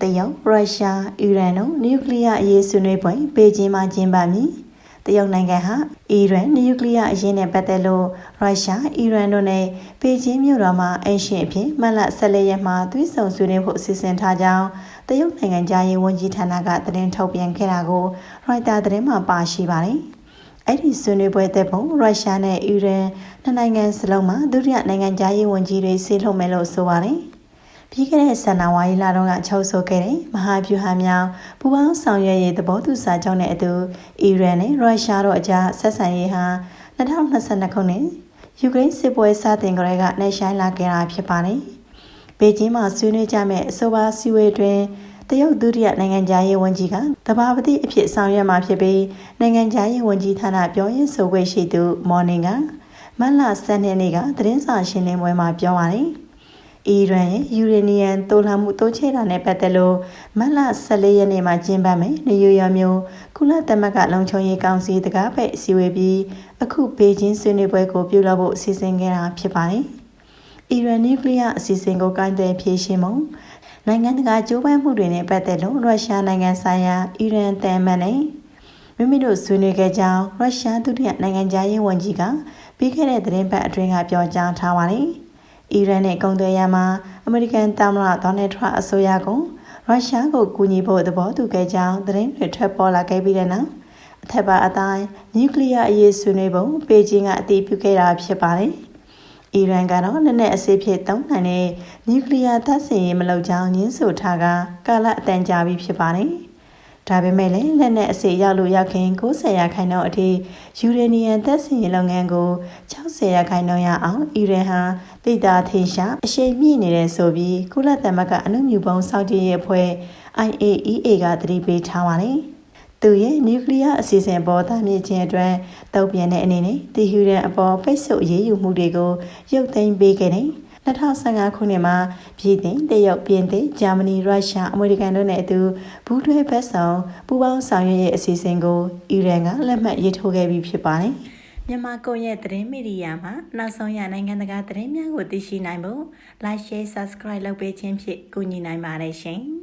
တရုတ်ရုရှားအီရန်တို့နျူကလ িয়ার အရေးဆွေးနွေးပွဲပေကျင်းမှာကျင်းပမည်တရုတ်နိုင်ငံဟာအီရန်နျူကလ িয়ার အရေးနဲ့ပတ်သက်လို့ရုရှားအီရန်တို့နဲ့ပေကျင်းမြို့တော်မှာအရှင်အဖြစ်မတ်လ14ရက်မှာသွေးဆုံဆွေးနွေးဖို့စီစဉ်ထားကြောင်းတရုတ်နိုင်ငံသားရေးဝန်ကြီးဌာနကသတင်းထုတ်ပြန်ခဲ့တာကိုရိုက်တာသတင်းမှာပါရှိပါတယ်အဲ့ဒီဆွေးနွေးပွဲတဲ့ပုံရုရှားနဲ့အီရန်နှစ်နိုင်ငံစလုံးမှာဒုတိယနိုင်ငံသားရေးဝန်ကြီးတွေဆေးထုတ်မယ်လို့ဆိုပါတယ်။ ပြီးခဲ့တဲ့ဇန်နဝါရီလတုန်းကချုပ်ဆိုခဲ့တဲ့မဟာဗျူဟာမြောင်ပူးပေါင်းဆောင်ရွက်ရေးသဘောတူစာချုပ်နဲ့အတူအီရန်နဲ့ရုရှားတို့အကြားဆက်ဆံရေးဟာ2022ခုနှစ်ယူကရိန်းစစ်ပွဲစတင်ကြတဲ့ကနေဆိုင်လာခဲ့တာဖြစ်ပါတယ်။ဘေကျင်းမှာဆွေးနွေးကြမယ့်အဆိုပါစည်းဝေးတွင်တရုတ်ဒုတိယနိုင်ငံသားရေးဝန်ကြီးကတဘာပတိအဖြစ်ဆောင်ရွက်မှာဖြစ်ပြီးနိုင်ငံသားရေးဝန်ကြီးဌာနပြောရေးဆိုခွင့်ရှိသူမော်နင်ကမတ်လ12ရက်နေ့ကသတင်းစာရှင်းလင်းပွဲမှာပြောပါတယ်။ အီရန်ရဲ့ယူရေနီယံတိုးလှမှုတိုးချဲ့တာနဲ့ပတ်သက်လို့မတ်လ14ရက်နေ့မှာကျင်းပမယ်နယူးယောက်မြို့ကုလသမဂ္ဂလုံခြုံရေးကောင်စီတကားပဲအစည်းအဝေးပြီးအခုဘေကျင်းဆွေးနွေးပွဲကိုပြုလုပ်ဖို့စီစဉ်ခဲ့တာဖြစ်ပါတယ်။အီရန်နျူကလ িয়ার အစီအစဉ်ကိုကိုင်းတယ်ဖြည့်ရှင်းမှုနိုင်ငံတကာကြိုးပမ်းမှုတွေနဲ့ပတ်သက်လို့ရုရှားနိုင်ငံဆိုင်ရာအီရန်တန်မန်နဲ့မိမိတို့ဆွေးနွေးခဲ့ကြောင်းရုရှားဒုတိယနိုင်ငံသားရေးဝန်ကြီးကပြီးခဲ့တဲ့သတင်းပတ်အတွင်းကပြောကြားထားပါတယ်။ အီရန်နဲ့ကုန်သွယ်ရမှာအမေရိကန်သမ္မတဒေါ်နယ်ထရန့်အစိုးရကရုရှားကိုကူညီဖို့သဘောတူခဲ့ကြောင်းသတင်းတွေထွက်ပေါ်လာခဲ့ပြီးတဲ့နောက်အထက်ပါအတိုင်းနျူကလ িয়ার အရေးဆွေးနွေးပုံပေကျင်းကအတည်ပြုခဲ့တာဖြစ်ပါတယ်။အီရန်ကတော့လက်နက်အစစ်ဖြစ်သုံးနိုင်တဲ့နျူကလ িয়ার တပ်ဆင်ရေးမလုပ်ကြောင်းညင်းဆိုထားကကာလအတန်ကြာပြီဖြစ်ပါတယ်။ ဒါပေမဲ့လည်းလက်နက်အစီရောက်လို့ရောက်ခင်90ရာခိုင်နှုန်းအထိယူရေနီယံသက်စင်လုပ်ငန်းကို60ရာခိုင်နှုန်းရအောင်အီရန်ဟာတိတာထင်ရှားအရှိန်မြင့်နေတယ်ဆိုပြီးကုလသမဂ္ဂအနုမြူပုံစောင့်ကြည့်ရေးအဖွဲ့ IAEA ကသတိပေးထားပါတယ်။သူရဲ့နျူကလ িয়ার အစီအစဉ်ပေါ်တာမြင့်ခြင်းအတွက်တုံ့ပြန်တဲ့အနေနဲ့တီဟူရန်အပေါ်ဖိတ်ဆုပ်အရေးယူမှုတွေကိုရုပ်သိမ်းပေးခဲ့တယ်။ 2015ခုနှစ်မှာပြည်သိတရုတ်ပြင်သစ်ဂျာမနီရုရှားအမေရိကန်တို့နဲ့အတူဘူးတွဲဘက်ဆောင်ပူးပေါင်းဆောင်ရွက်ရေးအစီအစဉ်ကိုအီရန်ကလက်မှတ်ရေးထိုးခဲ့ပြီးဖြစ်ပါတယ်မြန်မာကွန်ရက်သတင်းမီဒီယာမှာနောက်ဆုံးရနိုင်ငံတကာသတင်းများကိုသိရှိနိုင်ဖို့ Like Share Subscribe လုပ်ပေးခြင်းဖြင့်ကူညီနိုင်ပါတယ်ရှင်။